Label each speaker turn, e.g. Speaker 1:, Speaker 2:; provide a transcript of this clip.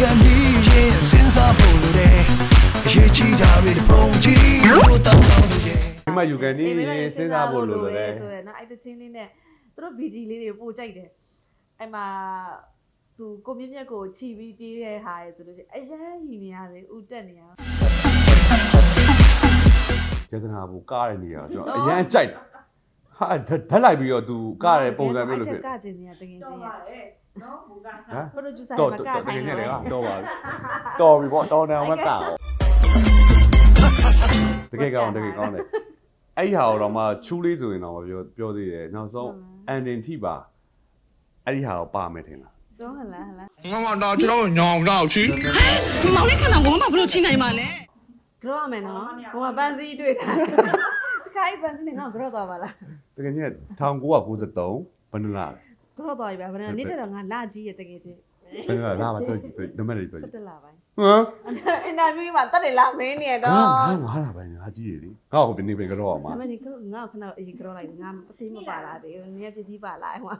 Speaker 1: ကန်ပြီးရင်စဉ်းစားဖို့လိုတယ်အရေးကြီးတာတွေတစ်ပုံကြီးလို့တောင်းတောင်းလို့တယ်
Speaker 2: ဒီမှာယူကန်နေရင်စဉ်းစားဖို့လိုလိုလေ
Speaker 3: ဆိုရယ်နော်အဲ့တချင်းလေးနဲ့သူတို့ BG လေးတွေပို့ကြိုက်တယ်အဲ့မှာသူကိုမြင့်မြတ်ကိုခြီပြီးပြေးတဲ့ဟာရယ်ဆိုလို့ရှိရင်အရန်ဟီနေရတယ်ဥတက်နေရ
Speaker 2: ယတနာဘူကားတဲ့နေရာကျွန်တော်အရန်ကြိုက်တာ ဟာဓာတ်လိုက်ပြီးတော့ तू ကားတဲ့ပုံစံမျိုးလို့ဖြစ်
Speaker 3: ကကျင်နေရတကယ်ချင်းရ
Speaker 4: နော်ဘူက
Speaker 2: ဟမ်
Speaker 3: producer
Speaker 2: တော့
Speaker 3: မ
Speaker 2: တော့
Speaker 3: က
Speaker 2: တက
Speaker 3: ခို
Speaker 2: ယ်
Speaker 3: င်း
Speaker 2: နဲ့လေ
Speaker 3: တော့
Speaker 2: တော့ပါတော်ပြီပေါ့တော်တယ်အောင်မကောတကယ်ကောင်းတကယ်ကောင်းတယ်အဲ့ဒီဟာတော့မှချူးလေးဆိုရင်တော့ပြောပြောသေးတယ်နောက်ဆုံးအန်ဒင်ထိပါအဲ့ဒီဟာတော့ပါမယ်ထင်လား
Speaker 3: တော့ဟလားဟလား
Speaker 5: ငါမတော့ကျွန်တော်ညောင်တော့ချီ
Speaker 6: မောင်လေးခဏဝမ်းမဘလို့ချင်းနိုင်မှာလဲ
Speaker 3: ကြောရမယ်နော်ဟိုကပန်းစည်းတွေ့တာတ ခါကြီးပန်းစည်းနဲ့ငါကြောသွားပါလား
Speaker 2: တကယ်ကြီး1993ဘယ်နှလား
Speaker 3: ကြောသွားပြီဗျာဘယ်နဲ့နေ့တော့ငါလာကြီးရတကယ်ချင်း
Speaker 2: ဘယ်နှလားလာပါပြောကြည့်နံပါတ်လေးပြောကြည့်
Speaker 3: 17လပိုင်း
Speaker 2: ဟမ်
Speaker 3: အင်တာဗျူးမှာတက်တယ်လားမင်းနေတော့
Speaker 2: ငါငါငါလာပါငါကြည့်ရလေငါ့ကိုဒီနေ့ပဲကြောက်အောင်
Speaker 3: ဒါ
Speaker 2: ပါ
Speaker 3: မှဒီကငါခဏအရင်ကြောလိုက်ငါပစည်းမပါလားတဲ့နည်းပစ္စည်းပါလားဟို